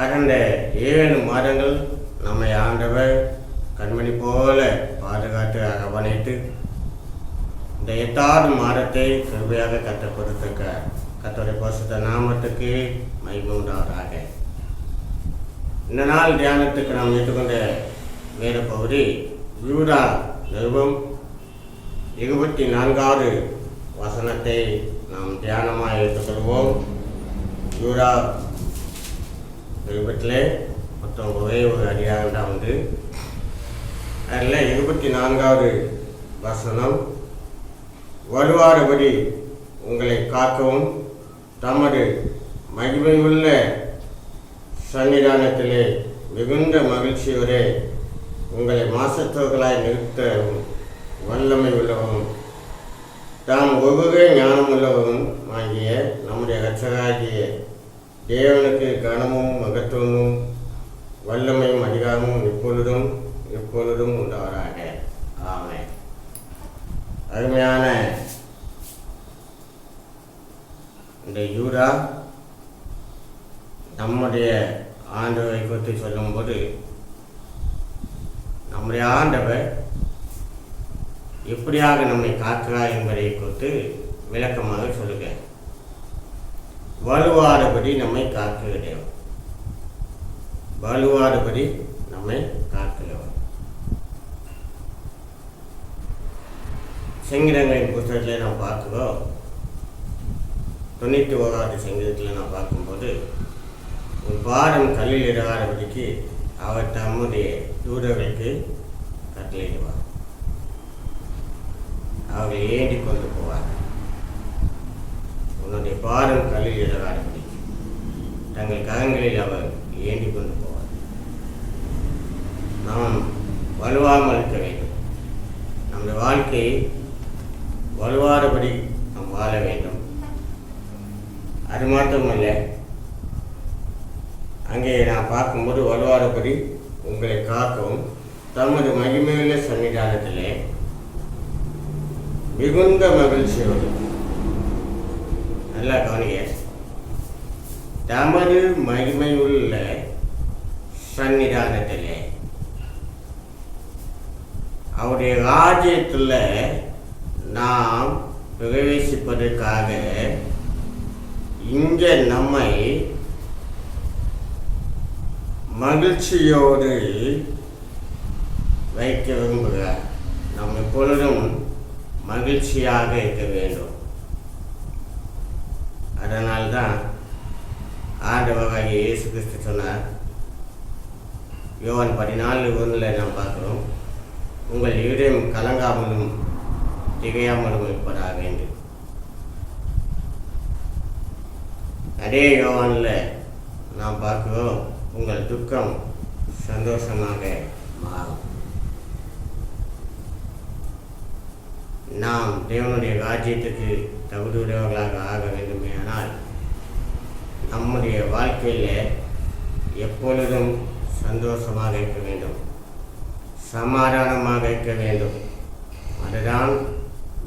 கடந்த ஏழு மாதங்கள் நம்மை ஆண்டவர் கண்மணி போல பாதுகாத்து அரவணைத்து இந்த எட்டாவது மாதத்தை கிருபையாக கற்றுக் கொடுத்திருக்க. கத்தோடைய பரிசுத்த நாமத்துக்கு மைமூண்டாவதாக இந்த நாள் தியானத்துக்கு நாம் ஏற்றுக்கொண்ட வேத பகுதி யூடா நிறுவம் இருபத்தி நான்காவது வசனத்தை நாம் தியானமாக எடுத்துக்கொள்வோம் யூதா மொத்தம் ஒரே ஒரு அதிகாரம் தான் உண்டு. அதில் இருபத்தி நான்காவது வசனம் வருவாரபடி உங்களை காக்கவும். தமது மகிமையுள்ள சன்னிதானத்திலே மிகுந்த மகிழ்ச்சியோரே உங்களை மாசத்தவர்களாய் நிறுத்த வல்லமை உள்ளவும். தாம் ஒவ்வொரு ஞானமுள்ளவரும் ஆகிய நம்முடைய இரட்சகராகிய தேவனுக்கு கனமும் மகத்துவமும் வல்லமையும் அதிகாரமும் இப்பொழுதும் எப்பொழுதும் உள்ளவராக ஆமை அருமையான இந்த யூரா நம்முடைய ஆண்டவரை குறித்து சொல்லும்போது நம்முடைய ஆண்டவர் எப்படியாக நம்மை காக்கிறார் என்பதை குறித்து விளக்கமாக சொல்லுகிறேன் வலுவாதபடி நம்மை காக்குகிறேன். வலுவாதபடி நம்மை காக்கிறவர் சங்கீதங்களின் புத்தகத்தில் நாம் பார்க்கிறோம். தொண்ணூற்றி ஓராவது சங்கீதத்தில் நாம் பார்க்கும்போது ஒரு பாடம் கல்லில் இடாதபடிக்கு அவர் தம்முடைய தூதர்களுக்கு கட்டளையிடுவார். அவர்கள் ஏந்தி கொண்டு போவார். உன்னுடைய பாடம் கல்லில் இடாதபடிக்கு தங்கள் கரங்களில் அவர் ஏந்தி கொண்டு போவார். நாம் வலுவாமல் இருக்க வேண்டும். நம்முடைய வாழ்க்கையை வலுவாதபடி நாம் வாழ வேண்டும். அது மாத்திரமல்ல அங்கே நான் பார்க்கும்போது வலுவாதபடி உங்களை காக்கவும் தமது மகிமையுள்ள சன்னிதானத்திலே மிகுந்த மகிழ்ச்சியோடு நல்லா கவனிங்க. தமது மகிமையுள்ள சன்னிதானத்திலே அவருடைய ராஜ்யத்தில் நாம் பிரவேசிப்பதற்காக இங்கே நம்மை மகிழ்ச்சியோடு வைக்க விரும்புகிறார். நாம் எப்பொழுதும் மகிழ்ச்சியாக இருக்க வேண்டும். அதனால்தான் ஆண்டவராகிய இயேசு கிறிஸ்து சொன்னார். யோவான் பதினாலு ஒன்றில் நாம் பார்க்குறோம். உங்கள் இருதயம் கலங்காமலும் திகையாமலும் இருப்பதாக வேண்டும். அதே யோவானில் நாம் பார்க்கிறோம் உங்கள் துக்கம் சந்தோஷமாக மாறும். நாம் தேவனுடைய ராஜ்யத்துக்கு தகுதியுடையவர்களாக ஆக வேண்டுமேயானால் நம்முடைய வாழ்க்கையில் எப்பொழுதும் சந்தோஷமாக இருக்க வேண்டும். சமாதானமாக இருக்க வேண்டும். அதுதான்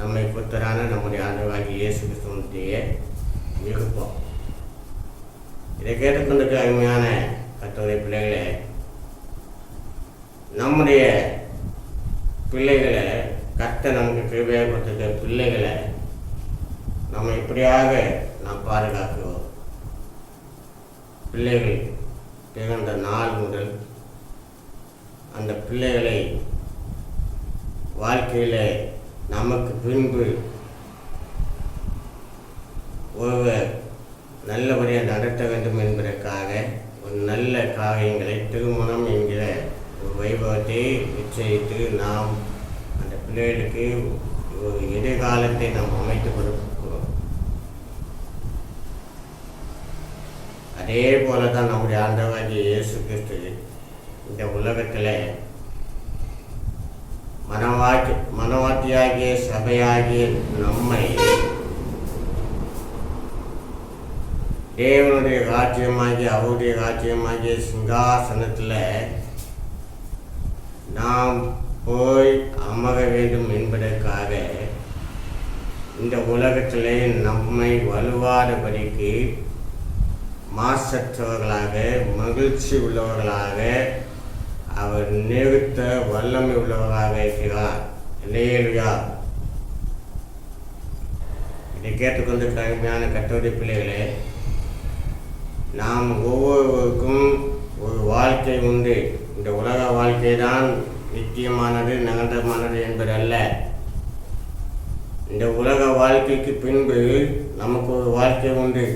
நம்மை புத்தரான நம்முடைய ஆண்டவாகி இயேசு கிறிஸ்துவனுடைய விருப்பம். இதை கேட்டுக்கொண்டிருக்க அருமையான கத்தோடைய பிள்ளைகளே நம்முடைய பிள்ளைகளை கத்த நமக்கு கிருபையாக கொடுத்துருக்க பிள்ளைகளை நம்ம இப்படியாக நாம் பாதுகாக்குவோம் பிள்ளைகள் பிறந்த நாள் முதல் அந்த பிள்ளைகளை வாழ்க்கையில் நமக்கு பின்பு ஒருவர் நல்லபடியாக நடத்த வேண்டும் என்பதற்காக ஒரு நல்ல காரியங்களை திருமணம் என்கிற ஒரு வைபவத்தை நிச்சயித்து நாம் அந்த பிள்ளைகளுக்கு ஒரு எதிர்காலத்தை நாம் அமைத்து கொடுக்கிறோம். அதே போல தான் நம்முடைய ஆண்டவாகிய இயேசு கிறிஸ்து இந்த உலகத்தில் மனவாக்கி மனவாட்டியாகிய சபையாகிய நம்மை தேவனுடைய ராஜ்யமாகிய அவருடைய ராஜ்யமாகிய சிங்காசனத்தில் நாம் போய் அமர வேண்டும் என்பதற்காக இந்த உலகத்திலே நம்மை வலுவாதபடிக்கு மாசற்றவர்களாக மகிழ்ச்சி உள்ளவர்களாக அவர் நிறுத்த வல்லமை உள்ளவராக இருக்கிறார். இல்லையா இதை கேட்டுக்கொண்டு கடுமையான கட்டுரை பிள்ளைகளே நாம் ஒவ்வொருவருக்கும் ஒரு வாழ்க்கை உண்டு. இந்த உலக வாழ்க்கை தான் நித்தியமானது நிரந்தரமானது என்பதல்ல. இந்த உலக வாழ்க்கைக்கு பின்பு நமக்கு ஒரு வாழ்க்கை உண்டு.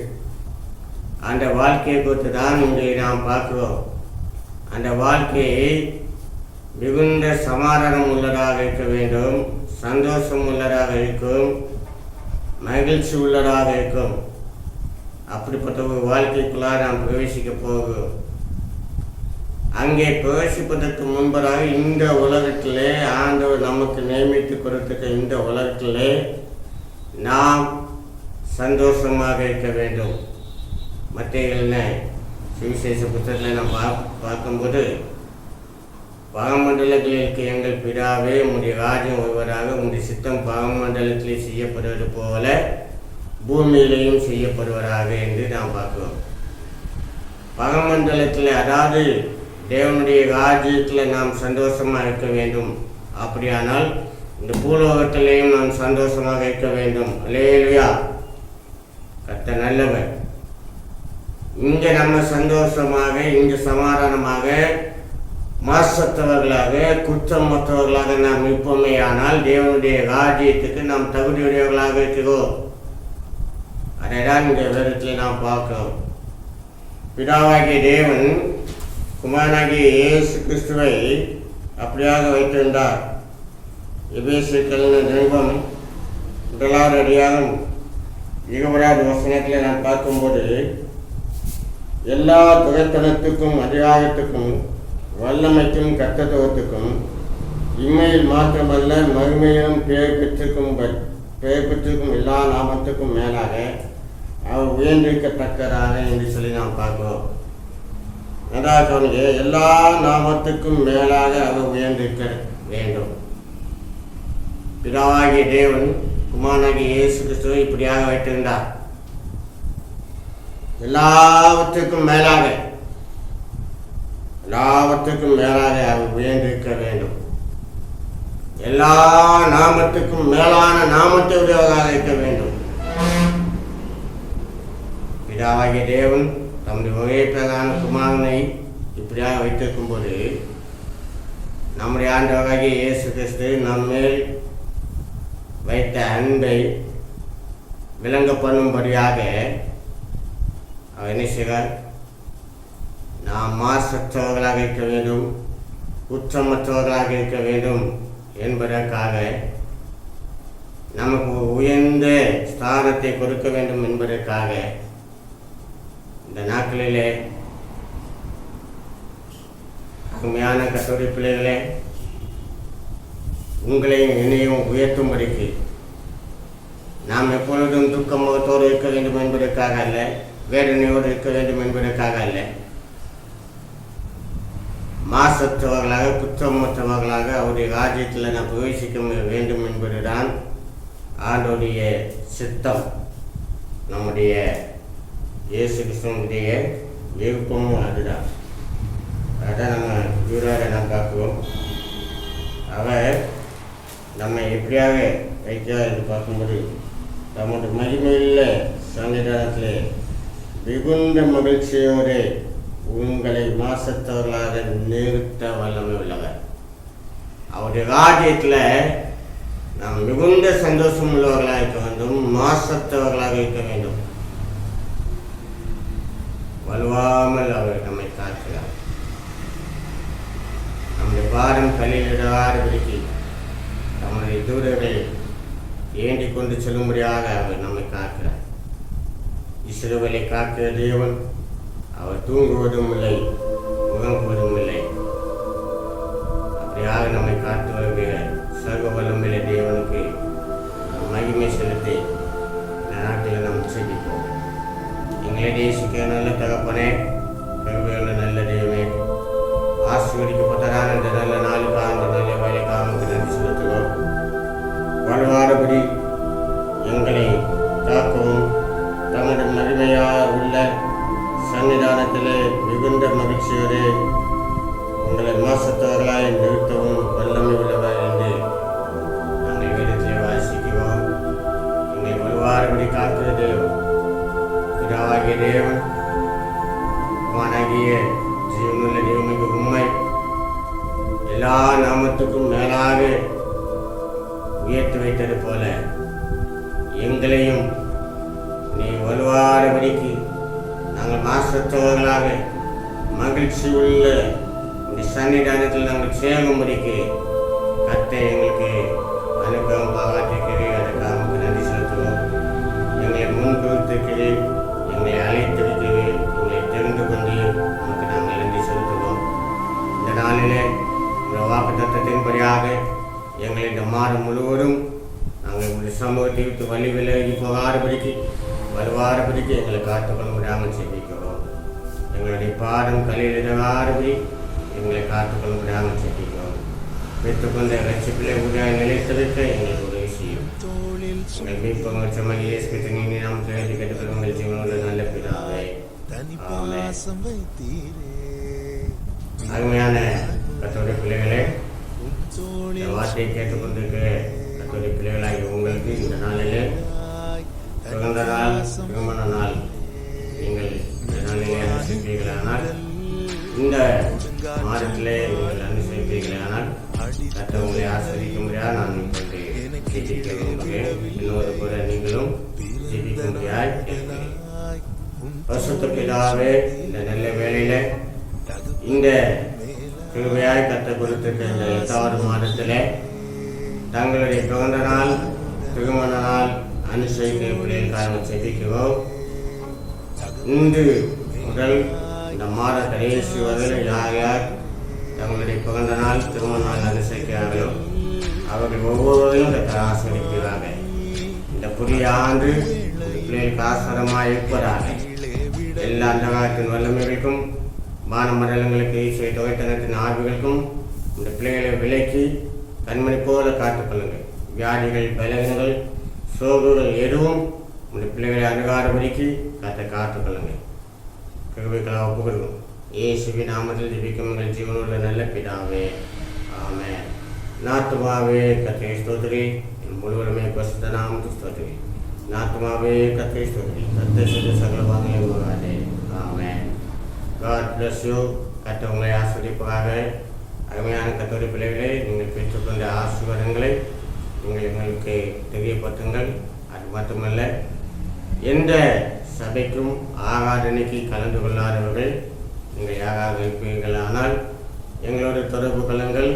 அந்த வாழ்க்கையை குறித்து தான் இங்கே நாம் பார்க்கிறோம். அந்த வாழ்க்கையை மிகுந்த சமாதானம் உள்ளதாக இருக்க வேண்டும் சந்தோஷம் உள்ளதாக இருக்கும் மகிழ்ச்சி உள்ளதாக இருக்கும். அப்படிப்பட்ட ஒரு வாழ்க்கைக்குள்ளாக நாம் பிரவேசிக்க போகிறோம். அங்கே பிரவேசிப்பதற்கு முன்பதாக இந்த உலகத்திலே ஆண்டவர் நமக்கு நியமித்து கொடுத்துக்க இந்த உலகத்திலே நாம் சந்தோஷமாக இருக்க வேண்டும். மற்ற சுவிசேஷ புத்தகத்தில் நாம் பார்ப்போம். பார்க்கும்போது பாகமண்டலத்தில் இருக்க எங்கள் பிதாவே உடைய ராஜ்யம் ஒருவராக உடைய சித்தம் பாகமண்டலத்திலே செய்யப்படுவது போல பூமியிலையும் செய்யப்படுவராக என்று நாம் பார்க்கிறோம். பகமண்டலத்தில் அதாவது தேவனுடைய ராஜ்யத்தில் நாம் சந்தோஷமாக இருக்க வேண்டும். அப்படியானால் இந்த பூலோகத்திலேயும் நாம் சந்தோஷமாக இருக்க வேண்டும். லேலுயா கத்த நல்லவர். இங்கே நம்ம சந்தோஷமாக இங்கே சமாதானமாக மாசத்தவர்களாக குற்றமற்றவர்களாக நாம் இருப்போமே ஆனால் தேவனுடைய ராஜ்யத்துக்கு நாம் தகுதியுடையவர்களாக இருக்கிறோம். அதை தான் இந்த விதத்தில் நாம் பார்க்கிறோம். பிதாவாகிய தேவன் குமாரனாகிய இயேசு கிறிஸ்துவை அப்படியாக வைத்திருந்தார். எபேசுக்கள் தெய்வம் முதலாவது அடியாகும். இருபதாவது வசனத்தில் நான் பார்க்கும்போது எல்லா துறைத்தனத்துக்கும் அதிகாரத்துக்கும் வல்லமைக்கும் கத்தத்துவத்துக்கும் இம்மையில் மாத்திரமல்ல மறுமையிலும் பெயர் பெற்றிருக்கும் பெயர் பெற்றிருக்கும் எல்லா நாமத்துக்கும் மேலாக அவர் உயர்ந்திருக்கத்தக்கதாக என்று சொல்லி நாம் பார்க்கிறோம். அதாவது கவனிங்க எல்லா நாமத்துக்கும் மேலாக அவர் உயர்ந்திருக்க வேண்டும். பிதாவாகிய தேவன் குமாரனாகிய இயேசு கிறிஸ்துவை இப்படியாக வைத்திருந்தார். எல்லாவற்றுக்கும் மேலாக எல்லாவற்றுக்கும் மேலாக அவர் உயர்ந்திருக்க வேண்டும். எல்லா நாமத்துக்கும் மேலான நாமத்தை உடையவராக இருக்க வேண்டும். பிதாவாகிய தேவன் தமது ஒரே பிரதான குமாரனை இப்படியாக வைத்திருக்கும் போது நம்முடைய ஆண்டவராகிய இயேசு கிறிஸ்து நம்மேல் வைத்த அன்பை விளங்க பண்ணும்படியாக என்ன செய்வார்? நாம் மாசற்றவர்களாக இருக்க வேண்டும் குற்றமற்றவர்களாக இருக்க வேண்டும் என்பதற்காக நமக்கு உயர்ந்த ஸ்தானத்தை கொடுக்க வேண்டும் என்பதற்காக இந்த நாட்களிலே அருமையான கட்டுரை பிள்ளைகளே உங்களையும் என்னையும் உயர்த்தும்படிக்கு நாம் எப்பொழுதும் துக்க முகத்தோடு இருக்க வேண்டும் என்பதற்காக அல்ல வேதனையோடு இருக்க வேண்டும் என்பதற்காக அல்ல. மாசற்றவர்களாக குற்றமற்றவர்களாக அவருடைய ராஜ்யத்தில் நாம் பிரவேசிக்க வேண்டும் என்பதுதான் ஆண்டோடைய சித்தம். நம்முடைய இயேசு கிருஷ்ணனுடைய விருப்பமும் அதுதான். அதான் நம்ம ஜூராக நாம் பார்க்குவோம் அவர் நம்மை எப்படியாக வைக்கிறார் என்று பார்க்கும்போது நம்முடைய மகிமையில் சன்னிதானத்திலே மிகுந்த மகிழ்ச்சியோடு உங்களை மாசத்தவர்களாக நிறுத்த வல்லமை உள்ளவர் அவருடைய ராஜ்யத்தில் நாம் மிகுந்த சந்தோஷம் உள்ளவர்களாக இருக்க வேண்டும் மாசத்தவர்களாக இருக்க வேண்டும். வலுவாமல் அவர் நம்மை காக்கிறார். நம்முடைய பாரம் கல்லிடாதபடிக்கு நம்முடைய தூதர்களை ஏண்டிக் கொண்டு செல்லும்படியாக அவர் நம்மை காக்கிறார். இஸ்ரவேலை காக்கிற தேவன் அவர் தூங்குவதும் இல்லை உறங்குவதும் இல்லை அப்படியாக நம்மை காத்து வருகிற சர்வ வல்லமையில தேவனுக்கு மகிமை செலுத்தி இந்த நாட்டில் நாம் செபிப்போம் எங்களை தேசிக்க நல்ல தகப்பனே மாசத்தவர்களாய் நிறுத்தவும் வல்லமை உள்ளவர் என்று நாங்கள் வேதத்திலே வாசிக்கிறோம் எங்களை வருவாறுபடி காக்கிறது பிதாவாகிய தேவன் குமாரனாகிய ஜீவனுள்ள தேவனுக்கு உண்மை எல்லா நாமத்துக்கும் மேலாக உயர்த்தி வைத்தது போல எங்களையும் நீ வலுவானபடிக்கு நாங்கள் மாசத்தவர்களாக மகிழ்ச்சி உள்ள இந்த சன்னிதானத்தில் நாங்கள் சேரும்படிக்கு கத்தை எங்களுக்கு அனுபவம் பாராட்டிருக்கிறேன் அதுக்காக நன்றி செலுத்துவோம். எங்களை முன்குறித்திருக்கிறேன் எங்களை அழைத்திருக்கிறேன் எங்களை தெரிந்து கொண்டு உமக்கு நாங்கள் நன்றி செலுத்துவோம். இந்த நாளிலே இந்த வாக்கு தத்தத்தின்படியாக எங்களை இந்த மாதம் முழுவதும் நாங்கள் உங்களுடைய சமூகத்தை விட்டு வழி விலகி போகாதபடிக்கு வருவாரபடிக்கு எங்களை காத்துக்கொள்ள முடியாமல் செய்விக்கிறோம் எங்களுடைய பாடம் கலையில் இடவாறுபடி எங்களை காத்துக்கொள்ள முடியாமல் செய்திக்கிறோம் பெற்றுக்கொண்ட ரட்சிப்பிலே உடைய நிலைத்திருக்க எங்களுக்கு உதவி செய்யும். எங்கள் மீட்பங்கள் சமணி இயேசுக்கு நீ நாம் கேள்வி கேட்டுக்கொள்ள உங்கள் ஜீவனோட நல்ல பிதாவே. அருமையான கத்தோடைய பிள்ளைகளே இந்த வார்த்தையை கேட்டுக்கொண்டிருக்கிற கத்தோடைய பிள்ளைகளாகி உங்களுக்கு இந்த நாளிலே. பிறந்த நாள் திருமண நாள். நீங்கள் இந்த நாளிலே இந்த மாதத்திலே நீங்கள் அனுசரிப்பீர்களானால் கத்த உங்களை முடியாது நான் இப்பொழுது விரும்புகிறேன் இன்னொரு கூட நீங்களும் பிதாவே இந்த நல்ல வேளையில இந்த கிருபையாய் கத்த கொடுத்திருக்க இந்த எட்டாவது மாதத்திலே தங்களுடைய பிறந்த நாள் திருமண நாள் அனுசரிக்க பிள்ளைகளுக்காக செபிக்கிறோம் இன்று முதல் இந்த மாத கடைசி வரை யார் யார் தங்களுடைய பிறந்த நாள் திருமண நாள் அனுசரிக்கிறார்களோ அவர்கள் ஒவ்வொருவரையும் கத்த ஆசிரிக்கிறார்கள் இந்த புதிய ஆண்டு இந்த பிள்ளைகளுக்கு ஆசிரமாக இருப்பதாக. எல்லா அந்தகாரத்தின் வல்லமைகளுக்கும் வான மண்டலங்களுக்கு இசை துவைத்தனத்தின் ஆய்வுகளுக்கும் இந்த பிள்ளைகளை விலக்கி கண்மணி போல காத்துக்கொள்ளுங்கள் வியாதிகள் பலவீனங்கள் சோகுகள் எதுவும் இந்த பிள்ளைகளை அணுகாதபடிக்கு காத்த காத்துக்கொள்ளுங்கள் கிருபைகளை ஒப்புக்கொள்வோம் இயேசுவி நாமத்தில் ஜெபிக்கும் எங்கள் ஜீவனுள்ள நல்ல பிதாவே ஆமே நாத்துமாவே கத்தை ஸ்தோத்திரி. முழுவதுமே பசுத்த நாமத்து ஸ்தோத்திரி. நாத்துமாவே கத்தை ஸ்தோத்திரி. கத்தை சுத்த சகல வாங்கலே மகாதே ஆமென். காட் பிளஸ் யூ கத்த உங்களை ஆஸ்வதிப்பாக அருமையான கத்தோடி பிள்ளைகளை நீங்கள் பெற்றுக்கொண்ட ஆசீர்வாதங்களை நீங்கள் எங்களுக்கு தெரியப்படுத்துங்கள். அது மட்டுமல்ல எந்த சபைக்கும் ஆகாரணிக்கு கலந்து கொள்ளாதவர்கள் நீங்கள் யாராக இருப்பீர்களானால் எங்களோட தொடர்பு கொள்ளுங்கள்.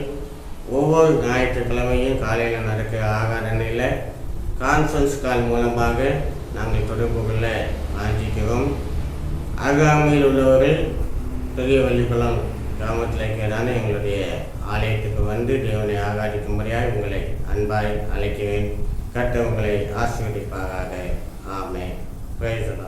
ஒவ்வொரு ஞாயிற்றுக்கிழமையும் காலையில் நடக்கிற ஆகாரணையில் கான்ஃபரன்ஸ் கால் மூலமாக நாங்கள் தொடர்பு கொள்ள வாஞ்சிக்கிறோம் அருகாமையில் உள்ளவர்கள் பெரிய வள்ளிக்குளம் கிராமத்தில் இருக்கிறதான எங்களுடைய ஆலயத்துக்கு வந்து தேவனை ஆகாதிக்கும்படியாக உங்களை அன்பாய் அழைக்கிறேன். கட்டவங்களை உங்களை ஆசீர்வதிப்பாராக. ஆமே 为什么